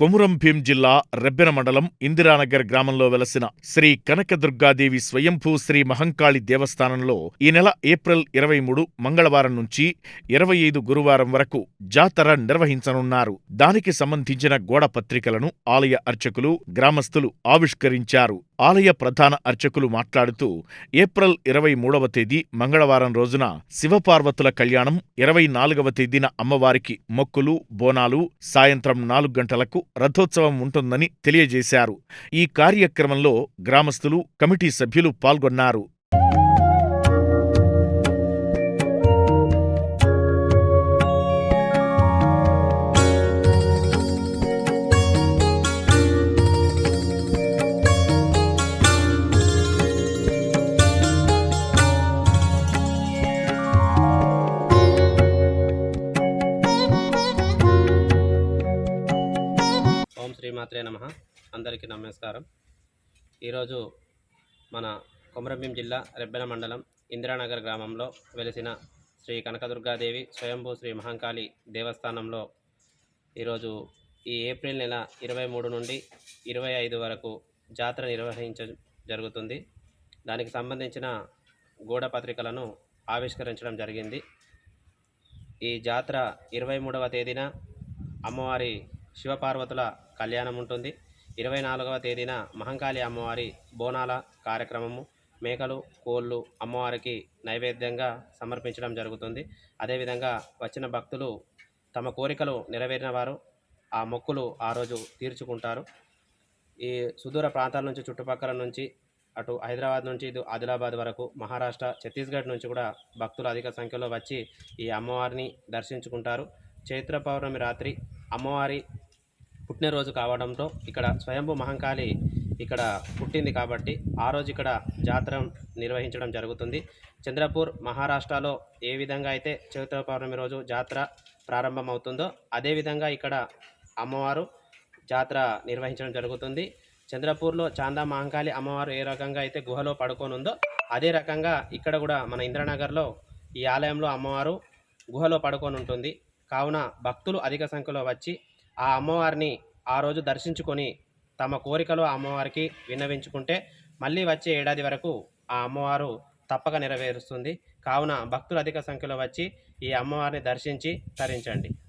కొమురం భీం జిల్లా రెబ్బెన మండలం ఇందిరానగర్ గ్రామంలో వెలసిన శ్రీ కనకదుర్గాదేవి స్వయంభూ శ్రీ మహంకాళి దేవస్థానంలో ఈ నెల ఏప్రిల్ ఇరవై మూడు మంగళవారం నుంచి ఇరవై ఐదు గురువారం వరకు జాతర నిర్వహించనున్నారు. దానికి సంబంధించిన గోడ పత్రికలను ఆలయ అర్చకులు గ్రామస్తులు ఆవిష్కరించారు. ఆలయ ప్రధాన అర్చకులు మాట్లాడుతూ ఏప్రిల్ ఇరవై మూడవ తేదీ మంగళవారం రోజున శివపార్వతుల కళ్యాణం ఇరవై నాలుగవ తేదీన అమ్మవారికి మొక్కులు బోనాలు సాయంత్రం నాలుగు గంటలకు రథోత్సవం ఉంటుందని తెలియజేశారు. ఈ కార్యక్రమంలో గ్రామస్తులు కమిటీ సభ్యులు పాల్గొన్నారు. శ్రీమాత్రే నమ. అందరికీ నమస్కారం. ఈరోజు మన కొమరంభీం జిల్లా రెబ్బెన మండలం ఇందిరానగర్ గ్రామంలో వెలిసిన శ్రీ కనకదుర్గాదేవి స్వయంభూ శ్రీ మహంకాళి దేవస్థానంలో ఈరోజు ఈ ఏప్రిల్ నెల ఇరవై మూడు నుండి ఇరవై ఐదు వరకు జాతర నిర్వహించ జరుగుతుంది. దానికి సంబంధించిన గోడ పత్రికలను ఆవిష్కరించడం జరిగింది. ఈ జాతర ఇరవై మూడవ తేదీన అమ్మవారి శివపార్వతుల కళ్యాణం ఉంటుంది ఇరవై నాలుగవ తేదీన మహంకాళి అమ్మవారి బోనాల కార్యక్రమము. మేకలు కోళ్ళు అమ్మవారికి నైవేద్యంగా సమర్పించడం జరుగుతుంది. అదేవిధంగా వచ్చిన భక్తులు తమ కోరికలు నెరవేరిన వారు ఆ మొక్కులు ఆ రోజు తీర్చుకుంటారు. ఈ సుదూర ప్రాంతాల నుంచి చుట్టుపక్కల నుంచి అటు హైదరాబాద్ నుంచి ఇటు ఆదిలాబాద్ వరకు మహారాష్ట్ర ఛత్తీస్గఢ్ నుంచి కూడా భక్తులు అధిక సంఖ్యలో వచ్చి ఈ అమ్మవారిని దర్శించుకుంటారు. చైత్ర పౌర్ణమి రాత్రి అమ్మవారి పుట్టినరోజు కావడంతో ఇక్కడ స్వయంభూ మహంకాళి ఇక్కడ పుట్టింది కాబట్టి ఆ రోజు ఇక్కడ జాతర నిర్వహించడం జరుగుతుంది. చంద్రపూర్ మహారాష్ట్రలో ఏ విధంగా అయితే చైత్ర పౌర్ణమి రోజు జాతర ప్రారంభమవుతుందో అదేవిధంగా ఇక్కడ అమ్మవారు జాతర నిర్వహించడం జరుగుతుంది. చంద్రపూర్లో చాందా మహంకాళి అమ్మవారు ఏ రకంగా అయితే గుహలో పడుకోనుందో అదే రకంగా ఇక్కడ కూడా మన ఇంద్రనగర్లో ఈ ఆలయంలో అమ్మవారు గుహలో పడుకొని ఉంటుంది కావున భక్తులు అధిక సంఖ్యలో వచ్చి ఆ అమ్మవారిని ఆ రోజు దర్శించుకొని తమ కోరికలు ఆ అమ్మవారికి విన్నవించుకుంటే మళ్ళీ వచ్చే ఏడాది వరకు ఆ అమ్మవారు తప్పక నెరవేరుస్తుంది. కావున భక్తులు అధిక సంఖ్యలో వచ్చి ఈ అమ్మవారిని దర్శించి తరించండి.